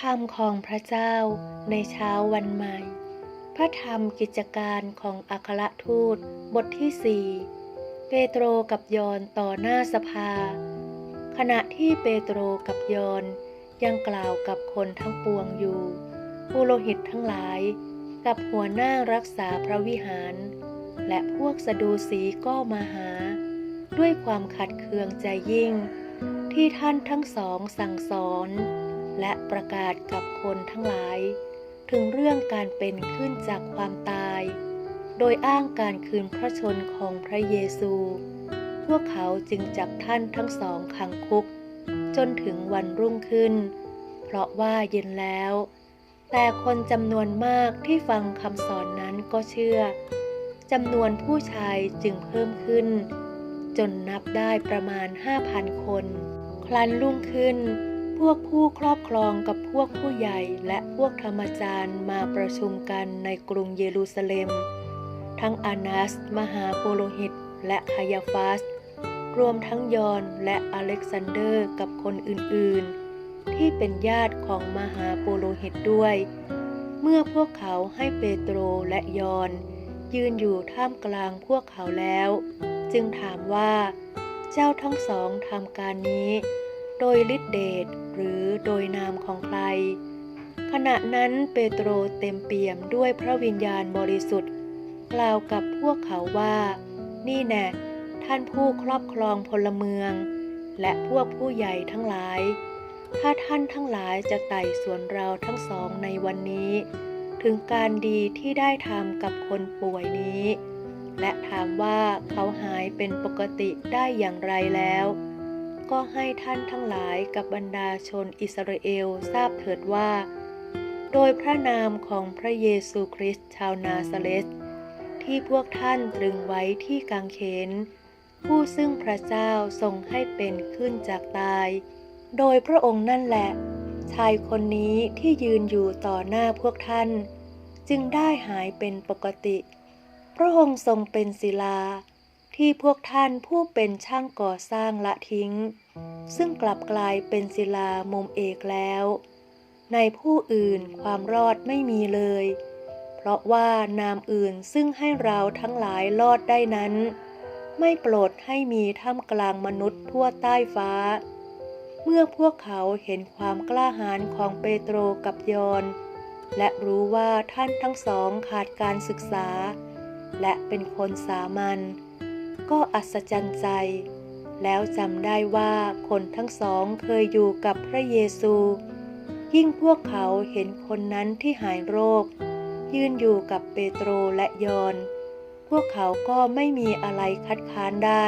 คำของพระเจ้าในเช้าวันใหม่ พระธรรมกิจการของอัครทูตบทที่สี่เปโตรกับยอนต่อหน้าสภา ขณะที่เปโตรกับยอนยังกล่าวกับคนทั้งปวงอยู่ผู้โลหิตทั้งหลาย กับหัวหน้ารักษาพระวิหาร และพวกสะดูสีก็มาหา ด้วยความขัดเคืองใจยิ่ง ที่ท่านทั้งสองสั่งสอน และประกาศกับคนทั้งหลาย ถึงเรื่องการเป็นขึ้นจากความตาย โดยอ้างการคืนพระชนของพระเยซู พวกเขาจึงจับท่านทั้งสองขังคุก จนถึงวันรุ่งขึ้น เพราะว่าเย็นแล้ว แต่คนจำนวนมากที่ฟังคำสอนนั้นก็เชื่อจำนวนผู้ชายจึงเพิ่มขึ้น จนนับได้ประมาณ 5,000 คน ครั้นรุ่งขึ้น พวกผู้ครอบครองกับพวกผู้ใหญ่และพวกธรรมจารย์มาประชุมกันในกรุงเยรูซาเล็ม ทั้งอานัส มหาโปโลหิต และคายาฟัส รวมทั้งยอนและอเล็กซานเดอร์กับคนอื่นๆ ที่เป็นญาติของมหาโปโลหิตด้วย เมื่อพวกเขาให้เปโตรและยอนยืนอยู่ท่ามกลางพวกเขาแล้ว จึงถามว่า เจ้าทั้งสองทำการนี้ โดยฤทธิเดชหรือโดยนามของใคร ขณะนั้นเปโตรเต็มเปี่ยมด้วยพระวิญญาณบริสุทธิ์ กล่าวกับพวกเขาว่า นี่แน่ท่านผู้ครอบครองพลเมือง และพวกผู้ใหญ่ทั้งหลาย ถ้าท่านทั้งหลายจะไต่สวนเราทั้งสองในวันนี้ ถึงการดีที่ได้ทำกับคนป่วยนี้ และถามว่าเขาหายเป็นปกติได้อย่างไรแล้ว ก็ให้ท่านทั้งหลายกับบรรดาชนอิสราเอลทราบเถิดว่า โดยพระนามของพระเยซูคริสต์ชาวนาซาเลสที่พวกท่านตรึงไว้ที่กางเขน ผู้ซึ่งพระเจ้าทรงให้เป็นขึ้นจากตาย โดยพระองค์นั่นแหละ ชายคนนี้ที่ยืนอยู่ต่อหน้าพวกท่าน จึงได้หายเป็นปกติ พระองค์ทรงเป็นศิลาที่พวกท่านผู้เป็นช่างก่อสร้างละทิ้ง ซึ่งกลับกลายเป็นศิลามุมเอกแล้ว ในผู้อื่นความรอดไม่มีเลย เพราะว่านามอื่นซึ่งให้เราทั้งหลายรอดได้นั้น ไม่โปรดให้มีท่ามกลางมนุษย์ทั่วใต้ฟ้า เมื่อพวกเขาเห็นความกล้าหาญของเปโตรกับยอนและรู้ว่าท่านทั้งสองขาดการศึกษา และเป็นคนสามัญก็อัศจรรย์ใจ แล้วจำได้ว่าคนทั้งสองเคยอยู่กับพระเยซู ยิ่งพวกเขาเห็นคนนั้นที่หายโรค ยืนอยู่กับเปโตรและยอน พวกเขาก็ไม่มีอะไรคัดค้านได้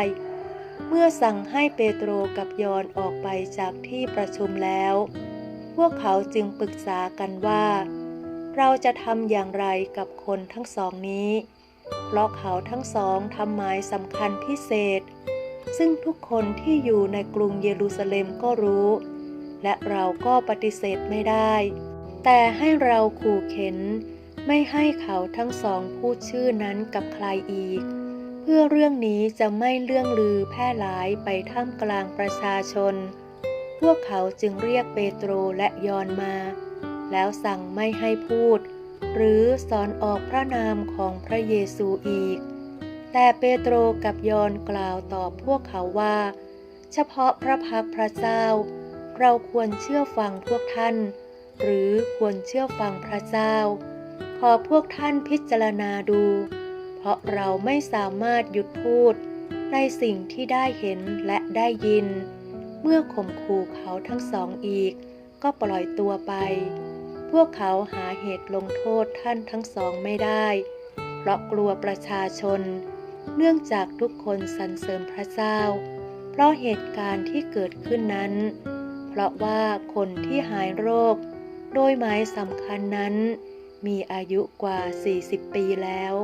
เมื่อสั่งให้เปโตรกับยอนออกไปจากที่ประชุมแล้ว พวกเขาจึงปรึกษากันว่า เราจะทำอย่างไรกับคนทั้งสองนี้ เพราะเขาทั้งสองทำหมายสำคัญพิเศษ ซึ่งทุกคนที่อยู่ในกรุงเยรูซาเล็มก็รู้ และเราก็ปฏิเสธไม่ได้ แต่ให้เราขู่เข็น ไม่ให้เขาทั้งสองพูดชื่อนั้นกับใครอีก เพื่อเรื่องนี้จะไม่เลื่องลือแพร่หลายไปท่ามกลางประชาชน พวกเขาจึงเรียกเปโตรและยอนมา แล้วสั่งไม่ให้พูด หรือสอนออกพระนามของพระเยซูอีก แต่เปโตรกับยอนกล่าวตอบพวกเขาว่า เฉพาะพระพักพระเจ้า เราควรเชื่อฟังพวกท่าน หรือควรเชื่อฟังพระเจ้า ขอพวกท่านพิจารณาดู เพราะเราไม่สามารถหยุดพูด ในสิ่งที่ได้เห็นและได้ยิน เมื่อข่มขู่เขาทั้งสองอีก ก็ปล่อยตัวไป พวกเขาหาเหตุลงโทษท่านทั้งสองไม่ได้ เพราะกลัวประชาชน เนื่องจากทุกคนสรรเสริญพระเจ้า เพราะเหตุการณ์ที่เกิดขึ้นนั้น เพราะว่าคนที่หายโรค โดยหมายสำคัญนั้น มีอายุกว่า 40 ปีแล้ว